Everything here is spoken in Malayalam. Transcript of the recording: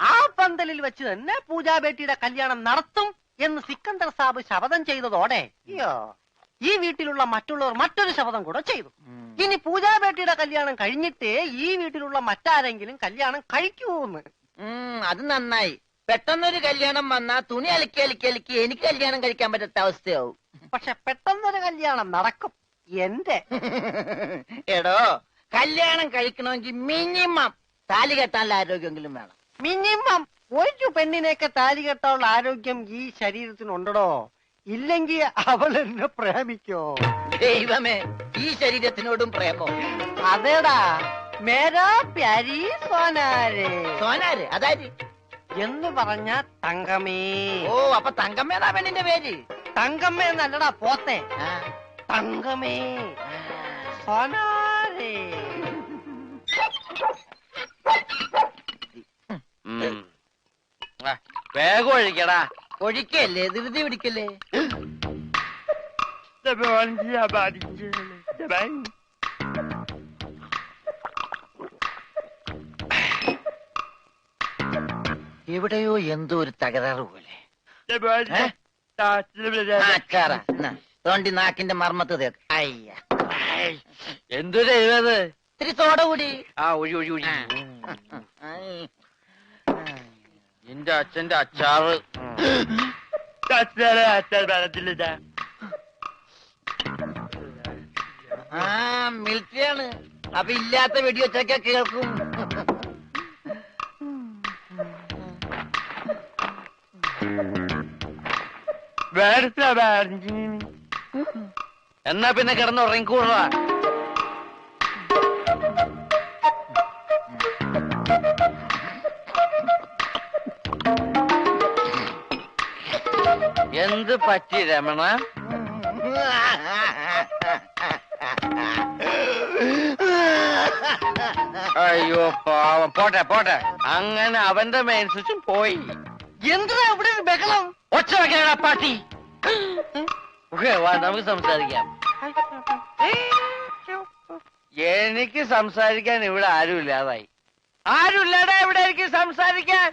ആ പന്തലിൽ വെച്ച് തന്നെ പൂജാബേട്ടിയുടെ കല്യാണം നടത്തും എന്ന് സിക്കന്ദർ സാബ് ശപഥം ചെയ്തതോടെ അയ്യോ ഈ വീട്ടിലുള്ള മറ്റുള്ളവർ മറ്റൊരു ശപഥം കൂടെ ചെയ്തു. ഇനി പൂജാബേട്ടിയുടെ കല്യാണം കഴിഞ്ഞിട്ട് ഈ വീട്ടിലുള്ള മറ്റാരെങ്കിലും കല്യാണം കഴിക്കൂന്ന്. എന്ന് അത് നന്നായി. പെട്ടെന്നൊരു കല്യാണം വന്നാ തുണി അലക്കി അലക്കി അലക്കി എനിക്ക് കല്യാണം കഴിക്കാൻ പറ്റാത്ത അവസ്ഥയാവും. പക്ഷെ പെട്ടെന്നൊരു കല്യാണം നടക്കും. എന്റെ. എടോ കല്യാണം കഴിക്കണമെങ്കിൽ മിനിമം താലി കെട്ടാനുള്ള ആരോഗ്യമെങ്കിലും വേണം. മിനിമം ഒരു പെണ്ണിനെയൊക്കെ താലി കെട്ടാനുള്ള ആരോഗ്യം ഈ ശരീരത്തിനുണ്ടോ ഇല്ലെങ്കിൽ അവൾ എന്നെ പ്രേമിക്കോ? ദൈവമേ ഈ ശരീരത്തിനോടും പ്രേമോ? അതേടാ മേരാ പ്യാരി സോനാരെ. സോനാര് അതായത് എന്ന് പറഞ്ഞ തങ്കമേ ഓ അപ്പൊ തങ്കമ്മേതാ പെണ്ണിന്റെ പേര്? തങ്കമ്മ എന്നല്ലടാ പോത്തെ. തങ്കമേ. സോനാരെ. വേഗം ഒഴിക്കടാ. ഒഴിക്കല്ലേ? ധൃതി പിടിക്കല്ലേ? എവിടെയോ എന്തോ ഒരു തകരാറ് പോലെ. തോണ്ടി നാക്കിന്റെ മർമ്മത്ത് തേക്ക്. അയ്യ. എന്തൊരു എഴുതത് ഇത്തിരി സോഡ കൂടി. ആ ഒഴി ഒഴി ഒഴി. എന്റെ അച്ഛന്റെ അച്ചാറ് ആ മിലിറ്ററിയാണ് അപ്പൊ ഇല്ലാത്ത വെടിവെച്ചൊക്കെ കേൾക്കും. എന്നാ പിന്നെ കിടന്ന് എന്ത് പറ്റി രമണ? അയ്യോ പാവം. പോട്ടെ പോട്ടെ. അങ്ങനെ അവന്റെ മെയിൻ സ്വിച്ചും പോയി. എന്തിനാ ഇവിടെ വെക്കണം ഒച്ച വെക്കണ പാട്ടി. വാ നമുക്ക് സംസാരിക്കാം. എനിക്ക് സംസാരിക്കാൻ ഇവിടെ ആരുമില്ലാതായി. ആരുമില്ലാതെ ഇവിടെ എനിക്ക് സംസാരിക്കാൻ?